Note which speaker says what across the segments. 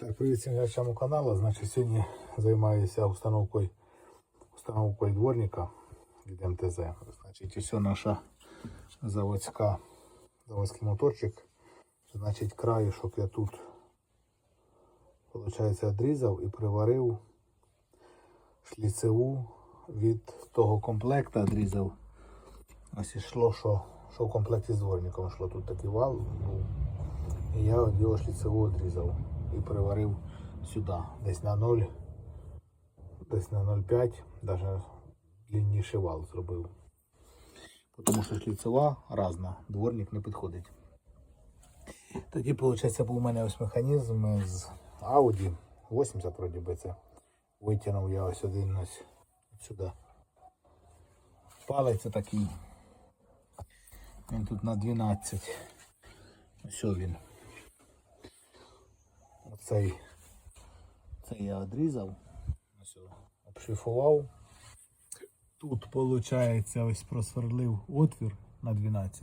Speaker 1: Так, привіт всім глядачам каналу. Значить, сьогодні займаюся установкою, установкою дворника від МТЗ. Значить, ось наша заводська, заводський моторчик. Значить, краюшок я тут, виходить, відрізав і приварив шліцеву від того комплекту відрізав. Ось ішло, що, що в комплекті з дворником йшло. Тут такий вал був. І я його шліцеву відрізав і приварив сюди, десь на 0, десь на 0,5, навіть длинніший вал зробив. Тому що шліцева разна, дворник не підходить. Тоді, виходить, був у мене ось механізм з Audi 80 вроді би це. Витягнув я ось один ось сюди. Палець такий. Він тут на 12. Ось він. Оцей, цей я відрізав. Ось обшліфував. Тут, виходить, ось просверлив отвір на 12.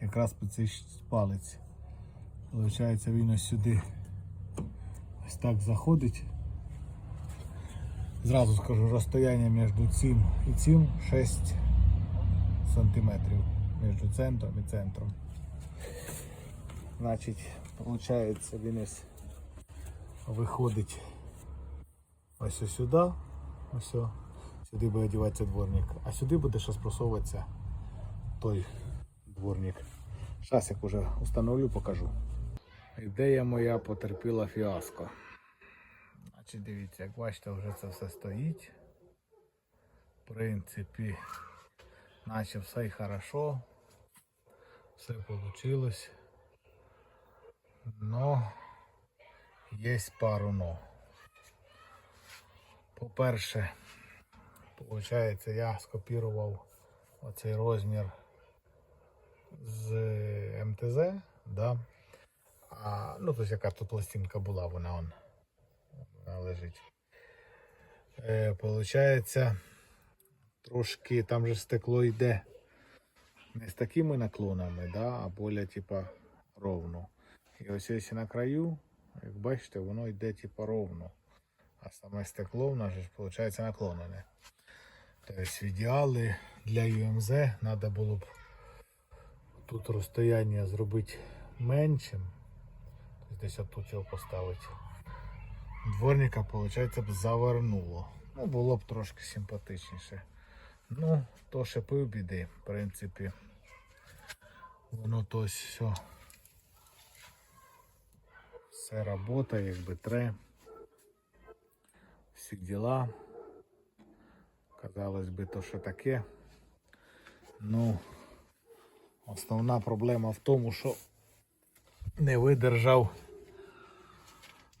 Speaker 1: Якраз під цей палець. Получається, він ось сюди ось так заходить. Зразу скажу, розстояння між цим і цим 6 сантиметрів між центром і центром. Значить, виходить, він ось виходить ось ось сюди, ось о. сюди буде одягатися дворник, а сюди буде ще спросовуватися той дворник. Зараз як уже установлю, покажу. Ідея моя потерпіла фіаско. Значить, дивіться, як бачите, вже це все стоїть. В принципі, наче все й хорошо. Все вийшло. Но є пару но. По-перше, виходить, я скопірував оцей розмір з МТЗ, да? а, ну, тобто яка тут пластинка була, вона он, вона лежить. Е, получається, трошки там же стекло йде не з такими наклонами, да, а більш типа ровно. І ось якщо на краю, як бачите, воно йде типа ровно. А саме стекло в нас виходить наклонене. Тобто в ідеалі для ЮМЗ треба було б тут розстояння зробити меншим. Тобто десь отут його поставити. Дворника, виходить, б завернуло. Ну, було б трошки симпатичніше. Ну, то ще півбіди, в принципі. Воно то все. Все робота, якби тре. Всі діла. Казалось би, то що таке. Ну, основна проблема в тому, що не видержав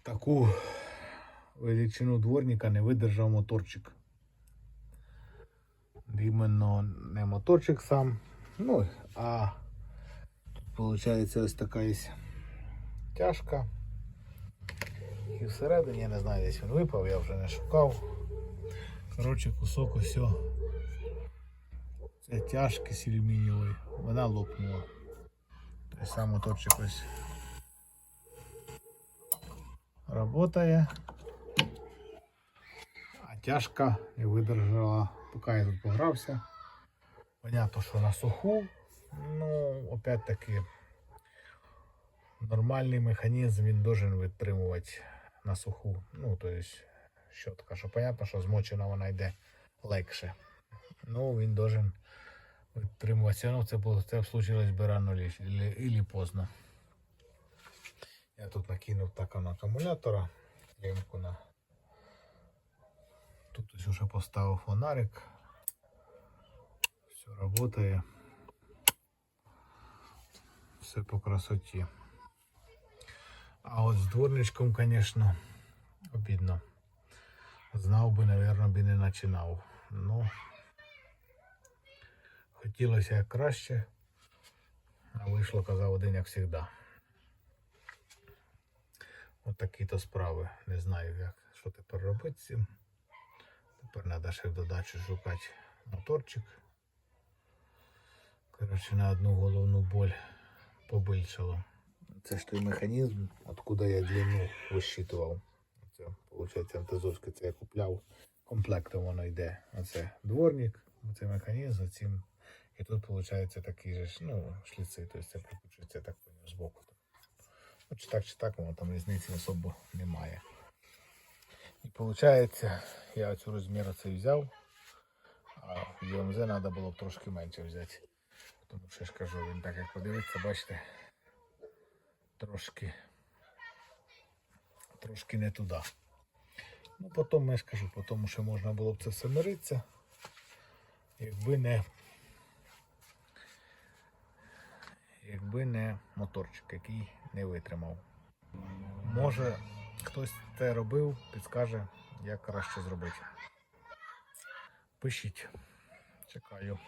Speaker 1: таку величину дворника, не видержав моторчик. Іменно не моторчик сам, ну, а тут виходить ось така є тяжка. І всередині, я не знаю, десь він випав, я вже не шукав. Коротше, кусок ось. Це тяжки з алюмінієвої. Вона лопнула. Той сам моторчик ось работає. А тяжка не видержала, поки я тут погрався. Понятно, що на суху. Ну, опять-таки, нормальний механізм він должен витримувати на суху. Ну, то есть щотка, що понятно, що змочена вона йде легше. Ну, він должен витримуватися. Ну, це це случилось би рано і поздно. Я тут накинув так на акумулятора, лімку на. Тут ось уже поставив фонарик. Все працює. Все по красоті. А от з дворничком, звісно, обідно. Знав би, мабуть, би не починав. Ну, хотілося як краще, а вийшло, казав, один як завжди. От такі то справи. Не знаю, як, що тепер робити з цим. Тепер треба ще в додачу шукати моторчик. Коротше, на одну головну боль побильшало. Це ж той механізм, откуда я длину висчитував. Це, виходить, антизовське це я купляв. Комплектом воно йде. Оце дворник, оце механізм, цим. І тут, виходить, такий ж, ну, шліци, тобто це прикручується так поняв, збоку. Ну, чи так, чи так, воно там різниці особо немає. І виходить, я цю розмір цей взяв, а в ЮМЗ треба було б трошки менше взяти. Тому що я ж кажу, він так як подивиться, бачите, трошки, трошки не туди. Ну, потім я ж кажу, по тому що можна було б це все миритися, якби не, якби не моторчик, який не витримав. Може, хтось це робив, підскаже, як краще зробити. Пишіть. Чекаю.